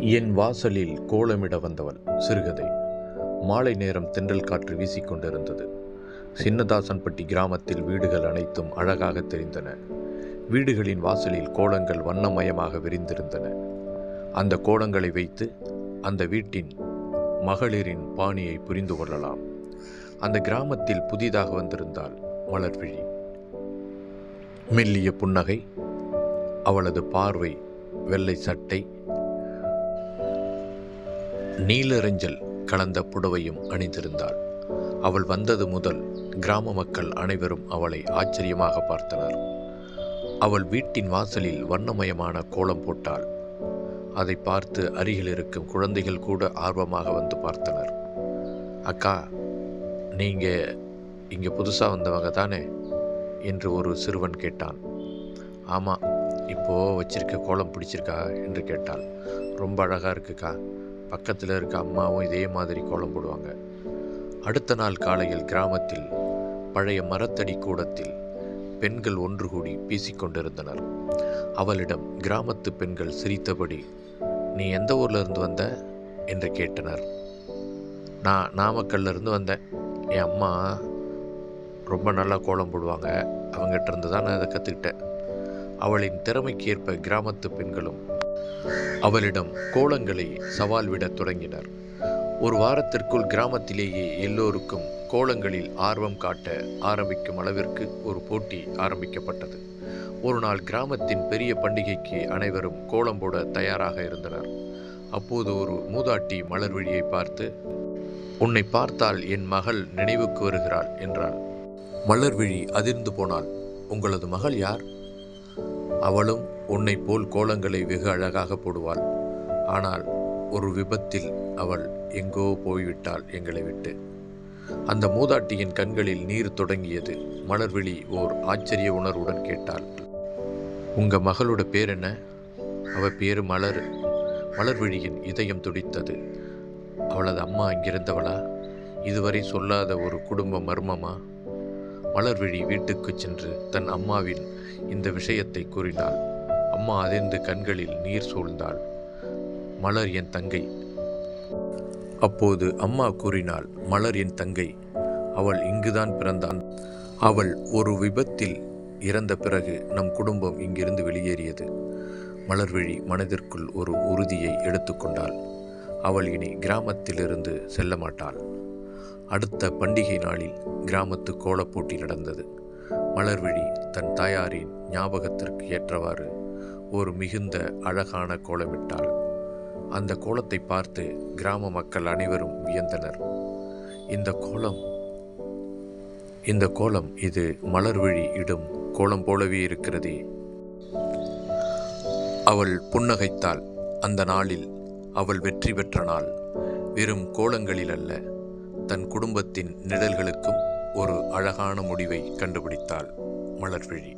என் வாசலில் கோலமிட வந்தவன் சிறுகதை. மாலை நேரம் தென்றல் காற்று வீசிக்கொண்டிருந்தது. சின்னதாசன்பட்டி கிராமத்தில் வீடுகள் அனைத்தும் அழகாக தெரிந்தன. வீடுகளின் வாசலில் கோலங்கள் வண்ணமயமாக விரிந்திருந்தன. அந்த கோலங்களை வைத்து அந்த வீட்டின் மகளிரின் பாணியை புரிந்து கொள்ளலாம். அந்த கிராமத்தில் புதிதாக வந்திருந்தால் மலர்விழி. மெல்லிய புன்னகை அவளது பார்வை வெள்ளை சட்டை நீலரஞ்சல் கலந்த புடவையும் அணிந்திருந்தாள். அவள் வந்தது முதல் கிராம மக்கள் அனைவரும் அவளை ஆச்சரியமாக பார்த்தனர். அவள் வீட்டின் வாசலில் வண்ணமயமான கோலம் போட்டாள். அதை பார்த்து அருகில் இருக்கும் குழந்தைகள் கூட ஆர்வமாக வந்து பார்த்தனர். அக்கா நீங்கள் இங்கே புதுசாக வந்தவங்க தானே? என்று ஒரு சிறுவன் கேட்டான். ஆமாம் இப்போது வச்சிருக்க கோலம் பிடிச்சிருக்கா? என்று கேட்டாள். ரொம்ப அழகாக இருக்குக்கா. பக்கத்தில் இருக்க அம்மாவும் இதே மாதிரி கோலம் போடுவாங்க. அடுத்த நாள் காலையில் கிராமத்தில் பழைய மரத்தடி கூடத்தில் பெண்கள் ஒன்று கூடி பேசிக்கொண்டிருந்தனர். அவளிடம் கிராமத்து பெண்கள் சிரித்தபடி நீ எந்த ஊர்லேருந்து வந்த? என்று கேட்டனர். நான் நாமக்கல்ல இருந்து வந்தேன். என் அம்மா ரொம்ப நல்லா கோலம் போடுவாங்க. அவங்ககிட்ட இருந்து தான் நான் இதை கற்றுக்கிட்டேன் அவளின் திறமைக்கு ஏற்ப கிராமத்து பெண்களும் அவளிடம் கோலங்களை சவால் விடத் தொடங்கினர். ஒரு வாரத்திற்குள் கிராமத்திலேயே எல்லோருக்கும் கோலங்களில் ஆர்வம் காட்ட ஆரம்பிக்கும் அளவிற்கு ஒரு போட்டி ஆரம்பிக்கப்பட்டது. ஒரு நாள் கிராமத்தின் பெரிய பண்டிகைக்கு அனைவரும் கோலம் போட தயாராக இருந்தனர். அப்போது ஒரு மூதாட்டி மலர்விழியை பார்த்து உன்னை பார்த்தால் என் மகள் நினைவுக்கு வருகிறாள் என்றாள். மலர்விழி அதிர்ந்து போனாள். உங்களது மகள் யார்? அவளும் உன்னை போல் கோலங்களை வெகு அழகாக போடுவாள். ஆனால் ஒரு விபத்தில் அவள் எங்கோ போய்விட்டாள் எங்களை விட்டு. அந்த மூதாட்டியின் கண்களில் நீர் தொடங்கியது. மலர்விழி ஓர் ஆச்சரிய உணர்வுடன் கேட்டாள். உங்க மகளோட பேர் என்ன அவ பேரு மலர். மலர்விழியின் இதயம் துடித்தது. அவளது அம்மா இங்கிருந்தவளா? இதுவரை சொல்லாத ஒரு குடும்ப மர்மமா? மலர்விழி வீட்டுக்கு சென்று தன் அம்மாவின் இந்த விஷயத்தை கூறினாள். அம்மா அதிர்ந்து கண்களில் நீர் சூழ்ந்தாள். மலர் என் தங்கை. அப்போது அம்மா கூறினாள் மலர் என் தங்கை அவள் இங்குதான் பிறந்தான். அவள் ஒரு விபத்தில் இறந்த பிறகு நம் குடும்பம் இங்கிருந்து வெளியேறியது. மலர்விழி மனதிற்குள் ஒரு உறுதியை எடுத்துக்கொண்டாள் அவள் இனி கிராமத்திலிருந்து செல்ல மாட்டாள். அடுத்த பண்டிகை நாளில் கிராமத்து கோலப்போட்டி நடந்தது. மலர்விழி தன் தாயாரின் ஞாபகத்திற்கு ஏற்றவாறு ஒரு மிகுந்த அழகான கோலமிட்டாள். அந்த கோலத்தை பார்த்து கிராம மக்கள் அனைவரும் வியந்தனர். இந்த கோலம் இந்த கோலம் இது மலர்விழி இடும் கோலம் போலவே இருக்கிறதே. அவள் புன்னகைத்தாள். அந்த நாளில் அவள் வெற்றி பெற்ற நாள். வெறும் கோலங்களில் அல்ல தன் குடும்பத்தின் நிழல்களுக்கும் ஒரு அழகான முடிவை கண்டுபிடித்தாள் மலர்விழி.